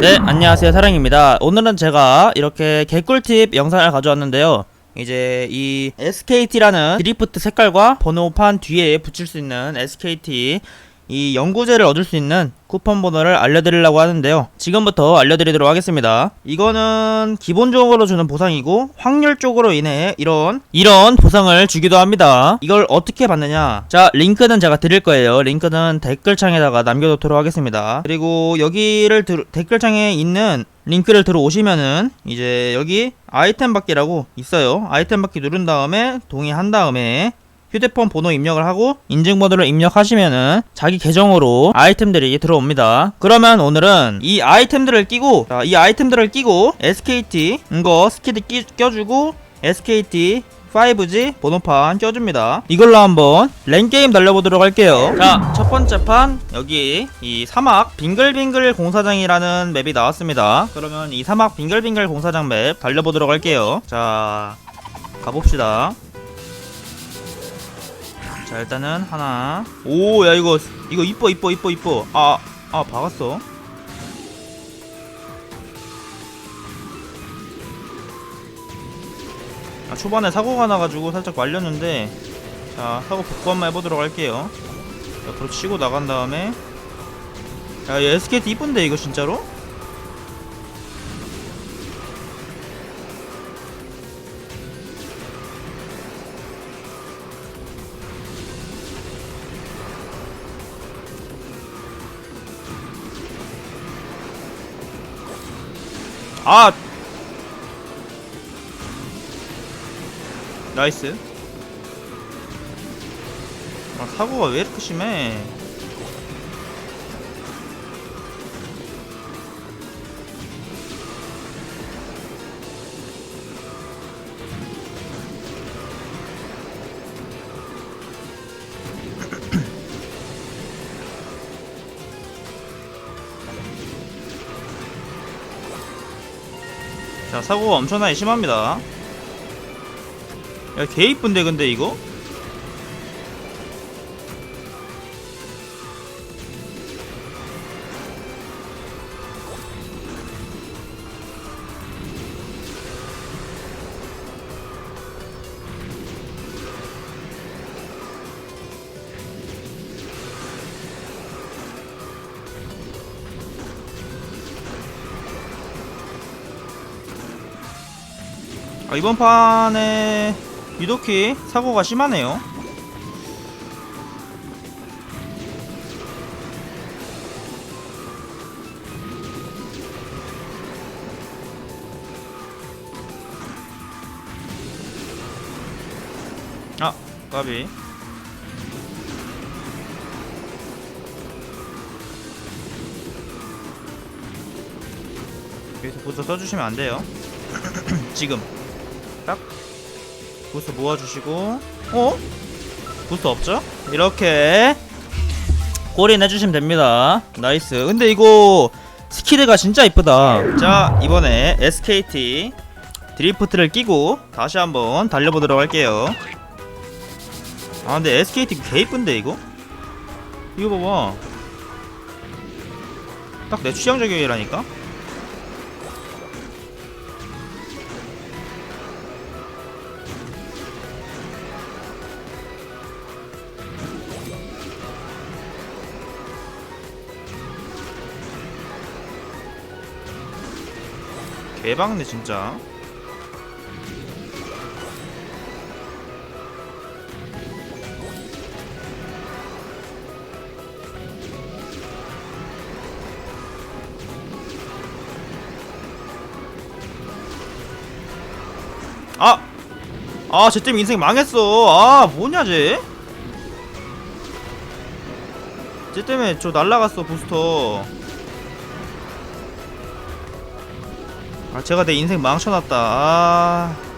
네, 안녕하세요. 사랑입니다. 오늘은 제가 이렇게 개꿀팁 영상을 가져왔는데요. 이제 이 SKT라는 드리프트 색깔과 번호판 뒤에 붙일 수 있는 SKT 이 연구제를 얻을 수 있는 쿠폰 번호를 알려드리려고 하는데요. 지금부터 알려드리도록 하겠습니다. 이거는 기본적으로 주는 보상이고 확률 쪽으로 인해 이런 이런 보상을 주기도 합니다. 이걸 어떻게 받느냐? 자, 링크는 제가 드릴 거예요. 링크는 댓글창에다가 남겨놓도록 하겠습니다. 그리고 여기를 들, 댓글창에 있는 링크를 들어오시면은 이제 여기 아이템 받기라고 있어요. 아이템 받기 누른 다음에 동의한 다음에 휴대폰 번호 입력을 하고 인증번호를 입력하시면은 자기 계정으로 아이템들이 들어옵니다. 그러면 오늘은 이 아이템들을 끼고 자, 이 아이템들을 끼고 SKT 이거 스키드 끼, 껴주고 SKT 5G 번호판 껴줍니다. 이걸로 한번 랭게임 달려보도록 할게요. 자, 첫 번째 판, 여기 이 사막 빙글빙글 공사장이라는 맵이 나왔습니다. 그러면 이 사막 빙글빙글 공사장 맵 달려보도록 할게요. 자, 가봅시다. 자 일단은 하나. 오 야 이거 이거 이뻐 이뻐 이뻐 이뻐. 아아 박았어. 아 초반에 사고가 나가지고 살짝 말렸는데 자 사고 복구 한번 해보도록 할게요. 옆으로 치고 나간 다음에. 야이 SKT 이쁜데 이거 진짜로? 아! 나이스. 아 사고가 왜 이렇게 심해 자 사고가 엄청나게 심합니다 야 개 이쁜데 근데 이거? 아, 이번 판에 유독히 사고가 심하네요. 아, 까비. 여기서 부터 써주시면 안 돼요. 지금. 딱. 부스 모아주시고. 어? 부스 없죠? 이렇게 꼬리 내주시면 됩니다. 나이스. 근데 이거 스키드가 진짜 이쁘다. 자 이번에 SKT 드리프트를 끼고 다시 한번 달려보도록 할게요. 아 근데 SKT 개 이쁜데 이거? 이거 봐봐. 딱 내 취향 저격이라니까 개박네 진짜 아! 아, 쟤 때문에 인생 망했어. 아, 뭐냐, 쟤? 쟤 때문에 저 날라갔어, 부스터. 아 제가 내 인생 망쳐놨다. 아...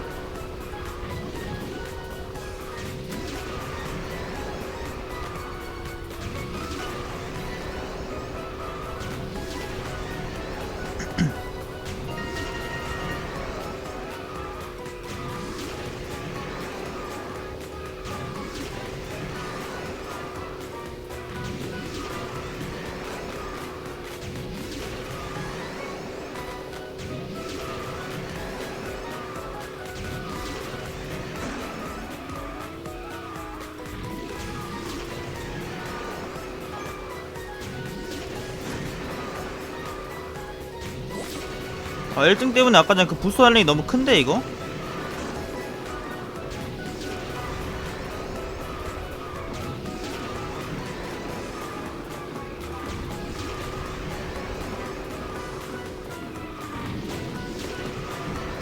아 1등 때문에 아까 전에 그 부스 할링이 너무 큰데 이거?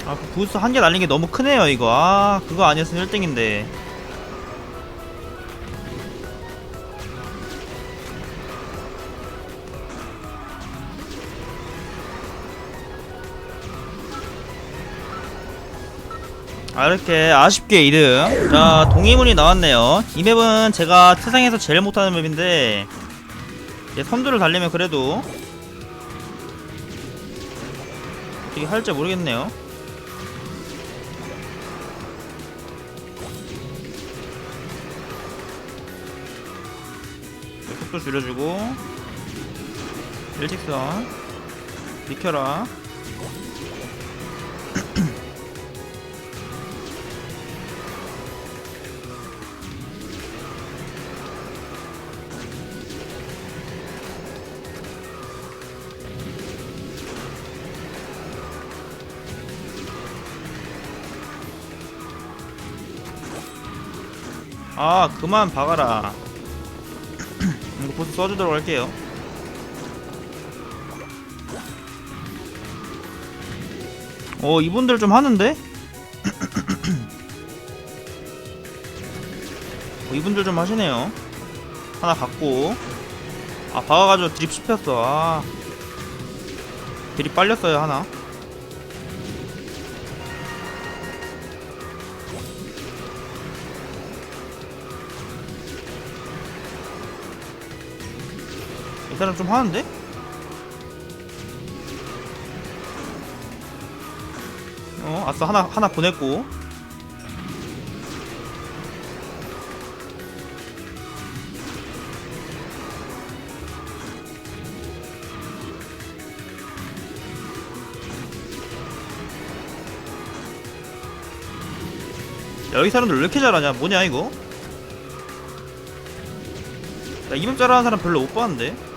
아, 그 부스 한 개 날린 게 너무 크네요, 이거. 아, 그거 아니었으면 1등인데. 아, 이렇게 아쉽게 2등. 자, 동의문이 나왔네요. 이 맵은 제가 세상에서 제일 못하는 맵인데, 이제 선두를 달리면 그래도, 어떻게 할지 모르겠네요. 속도 줄여주고 일직선 비켜라 아 그만 박아라 이거 보스 써주도록 할게요. 어, 이분들 좀 하는데? 어, 이분들 좀 하시네요. 하나 갖고. 아, 박아가지고 드립 씹혔어. 아. 드립 빨렸어요, 하나. 이 사람 좀 하는데? 어, 아싸 하나 하나 보냈고. 야, 여기 사람들 왜 이렇게 잘하냐? 뭐냐 이거? 나 이맵 잘하는 사람 별로 못 봤는데.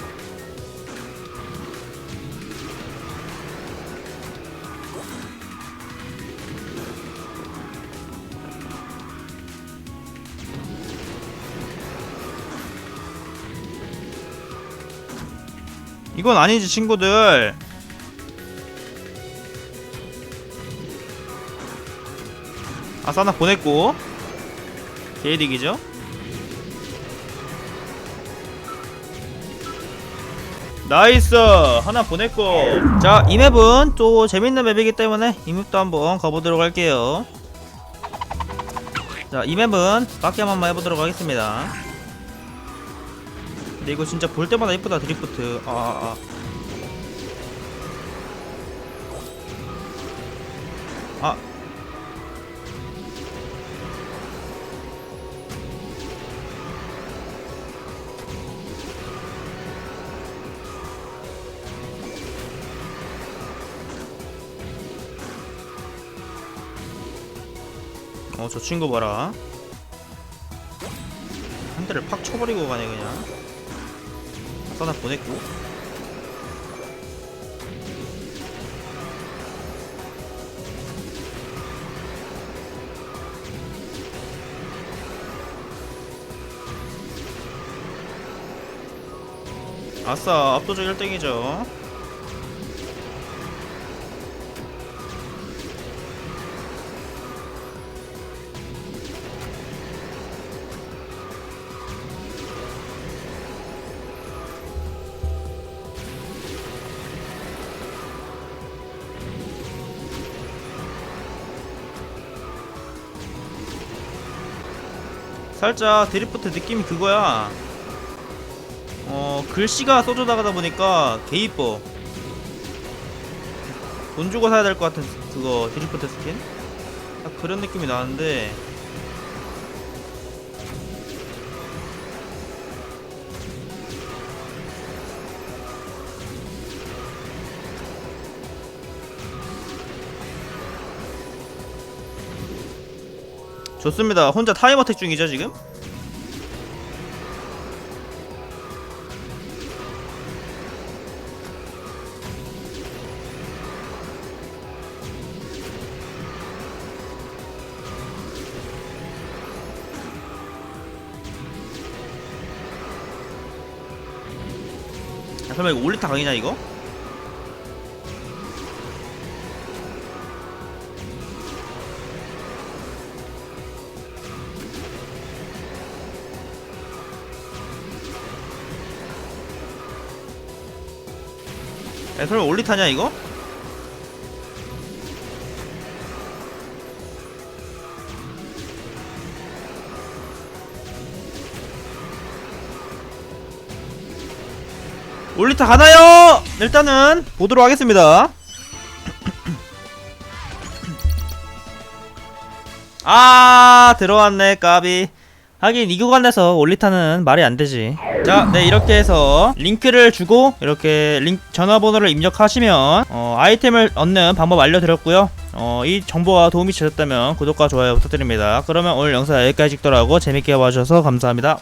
이건 아니지 친구들. 아싸 하나 보냈고. 개이득이죠? 나이스! 하나 보냈고. 자 이 맵은 또 재밌는 맵이기 때문에 이 맵도 한번 가보도록 할게요. 자이 맵은 빡겜 한번 해보도록 하겠습니다 근데 이거 진짜 볼 때마다 이쁘다 드리프트 아, 아, 아. 아. 어, 저 친구 봐라. 한 대를 팍 쳐버리고 가네, 그냥. 하나 보냈고. 아싸, 압도적 1등이죠. 살짝 드리프트 느낌이 그거야. 어, 글씨가 써져 나가다 보니까 개 이뻐. 돈 주고 사야 될 것 같은 그거 드리프트 스킨? 딱 그런 느낌이 나는데 좋습니다 혼자 타임어택 중이죠 지금? 야, 설마 이거 올리타 강이냐 이거? 야, 설마 올리타냐 이거? 올리타 가나요? 일단은 보도록 하겠습니다. 아 들어왔네 까비. 하긴 이 구간에서 올리타는 말이 안 되지. 자, 네 이렇게 해서 링크를 주고 이렇게 링 전화번호를 입력하시면 어, 아이템을 얻는 방법 알려드렸고요. 어, 이 정보가 도움이 되셨다면 구독과 좋아요 부탁드립니다. 그러면 오늘 영상 여기까지 찍더라고 재밌게 봐주셔서 감사합니다.